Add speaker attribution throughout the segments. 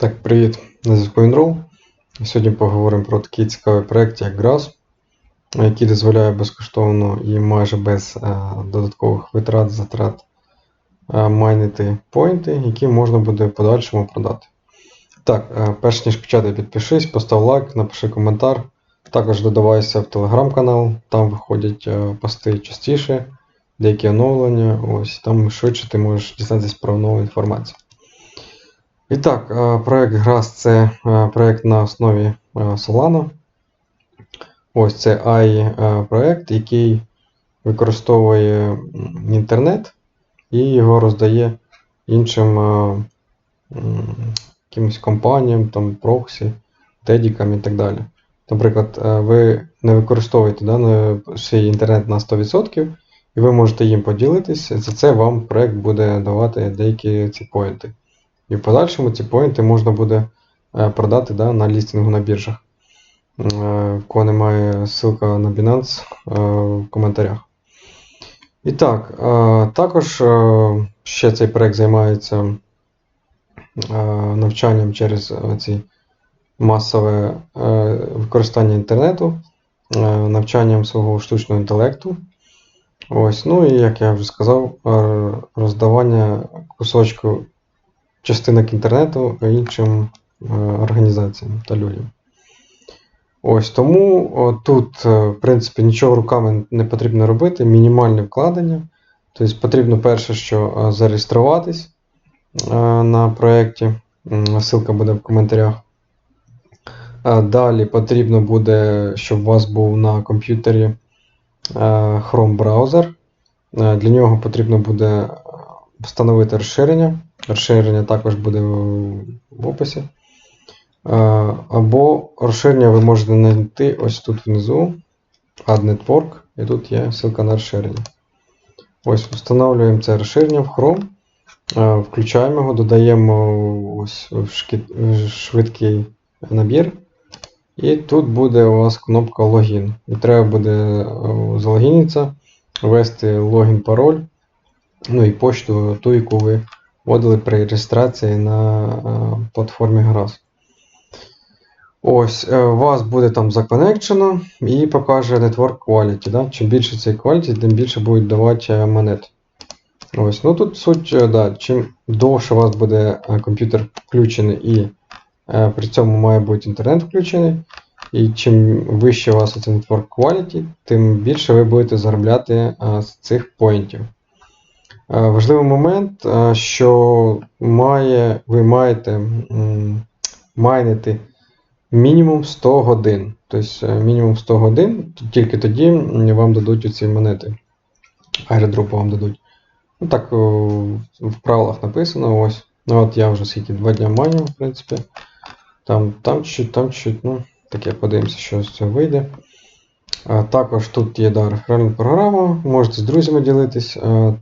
Speaker 1: Так, привіт, на зв'язку Enroll. Сьогодні поговоримо про такий цікавий проєкт, як GRAS, який дозволяє безкоштовно і майже без е, додаткових витрат, затрат е, майнити поінти, які можна буде в подальшому продати. Так, е, перш ніж почати, підпишись, постав лайк, напиши коментар. Також додавайся в телеграм-канал, там виходять пости частіше, деякі оновлення. Ось там швидше ти можеш дізнатися про нову інформацію. І так, е, проект GRAS це е, проект на основі е, Solana. Ось це AI проект, який використовує інтернет і його роздає іншим якимось компаніям, там, проксі, тедікам і так далі. Наприклад, ви не використовуєте да, свій інтернет на 100%, і ви можете їм поділитися. За це вам проект буде давати деякі ці поінти. І в подальшому ці поінти можна буде е, продати да, на лістингу на біржах. Е, В кого немає ссылка на Binance е, в коментарях. І так, також ще цей проект займається навчанням через ці масове використання інтернету, навчанням свого штучного інтелекту. Ось, ну і як я вже сказав, роздавання кусочку частинок інтернету іншим е, організаціям та людям. Ось тому тут, е, в принципі, нічого руками не потрібно робити, мінімальне вкладення. Тобто потрібно перше, що е, зареєструватись на проєкті. Ссылка буде в коментарях. Далі потрібно буде, щоб у вас був на комп'ютері Chrome браузер. Для нього потрібно буде встановити розширення. Розширення також буде в описі. Е, Або розширення ви можете знайти ось тут внизу. Add Network, і тут є ссылка на розширення. Ось встановлюємо це розширення в Chrome, е, включаємо його, додаємо ось в швидкий набір. І тут буде у вас кнопка логін. І треба буде е, залогінитися, ввести логін, пароль, ну і почту, ту, яку ви вводили при реєстрації на е, платформі GRAS. Ось, е, вас буде там законекчено і покаже Network Quality. Да? Чим більше цей quality, тим більше будуть давати е, монет. Ось, ну тут суть, да, чим довше у вас буде комп'ютер включений і при цьому має бути інтернет включений. І чим вище у вас Network Quality, тим більше ви будете заробляти з цих поінтів. Е, Важливий момент, е, що має, ви маєте майнити мінімум 100 годин. Тобто е, мінімум 100 годин, тільки тоді вам дадуть оці монети. Аеродропу вам дадуть. Ну так в правилах написано. Ось. Ну от я вже скільки два дня майню, в принципі. Там, там чуть, там чуть, ну, таке подивимося, що з цього вийде. Також тут є да, реферальна програма, можете з друзями ділитись.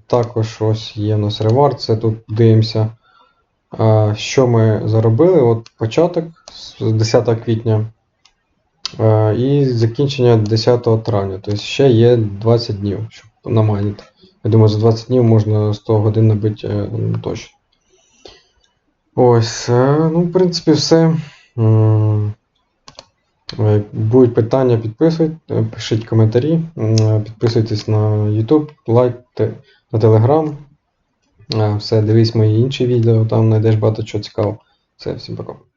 Speaker 1: Також ось є у нас ревард, це тут дивимося, що ми заробили. От початок з 10 квітня і закінчення 10 травня. Тобто ще є 20 днів, щоб намайнити. Я думаю, за 20 днів можна 100 годин набити е, точно. Ось, е, ну, в принципі, все. Е, Будуть питання, підписуйте, е, пишіть коментарі, е, підписуйтесь на YouTube, лайкте на Telegram. Е, Все, дивись мої інші відео, там знайдеш багато чого цікавого. Все, всім пока.